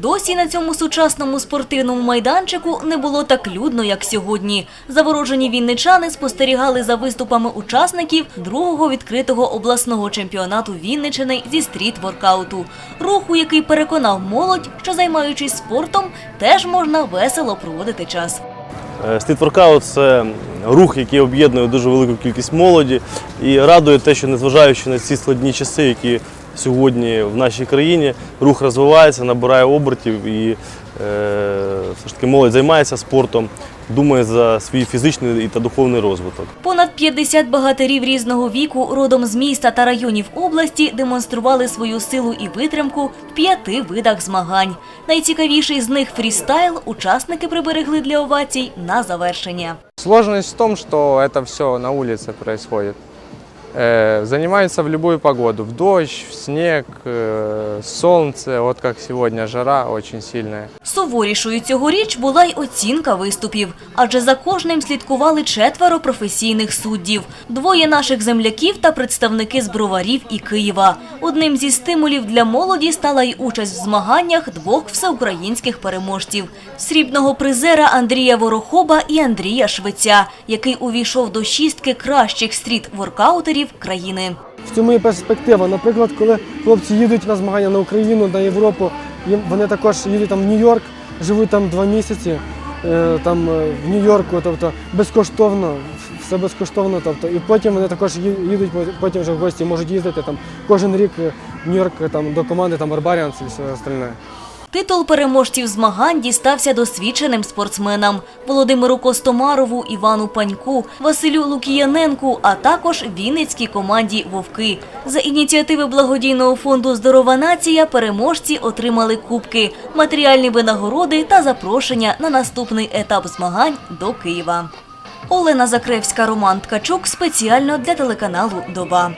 Досі на цьому сучасному спортивному майданчику не було так людно, як сьогодні. Заворожені вінничани спостерігали за виступами учасників другого відкритого обласного чемпіонату Вінничини зі стріт-воркауту. Руху, який переконав молодь, що займаючись спортом, теж можна весело проводити час. Е, Стрітворкаут це рух, який об'єднує дуже велику кількість молоді і радує те, що незважаючи на ці складні часи, які сьогодні в нашій країні, рух розвивається, набирає обертів і е, все ж таки молодь займається спортом, думає за свій фізичний та духовний розвиток. Понад 50 багатирів різного віку, родом з міста та районів області, демонстрували свою силу і витримку в п'яти видах змагань. Найцікавіший з них фрістайл учасники приберегли для овацій на завершення. Сложность в том, что это все на улице происходит. Э, Занимаются в любую погоду, в дождь, в снег, э, солнце, вот как сегодня жара очень сильная. Суворішою цьогоріч була й оцінка виступів, адже за кожним слідкували четверо професійних суддів, двоє наших земляків та представники з броварів і Києва. Одним зі стимулів для молоді стала й участь в змаганнях двох всеукраїнських переможців – срібного призера Андрія Ворохоба і Андрія Швеця, який увійшов до шістки кращих стріт-воркаутерів країни. В цьому є перспектива. Наприклад, коли хлопці їдуть на змагання на Україну, на Європу, вони також їдуть там в Нью-Йорк, живуть там два місяці, е, там е, в Нью-Йорку, тобто безкоштовно, все безкоштовно. Тобто, і потім вони також їдуть, потім вже в гості можуть їздити там кожен рік в Нью-Йорк там до команди там Barbarians і все остальне. Титул переможців змагань дістався досвідченим спортсменам Володимиру Костомарову, Івану Паньку, Василю Лукіяненку, а також Вінницькій команді Вовки. За ініціативи благодійного фонду Здорова нація переможці отримали кубки, матеріальні винагороди та запрошення на наступний етап змагань до Києва. Олена Закревська, Роман Ткачук спеціально для телеканалу Доба.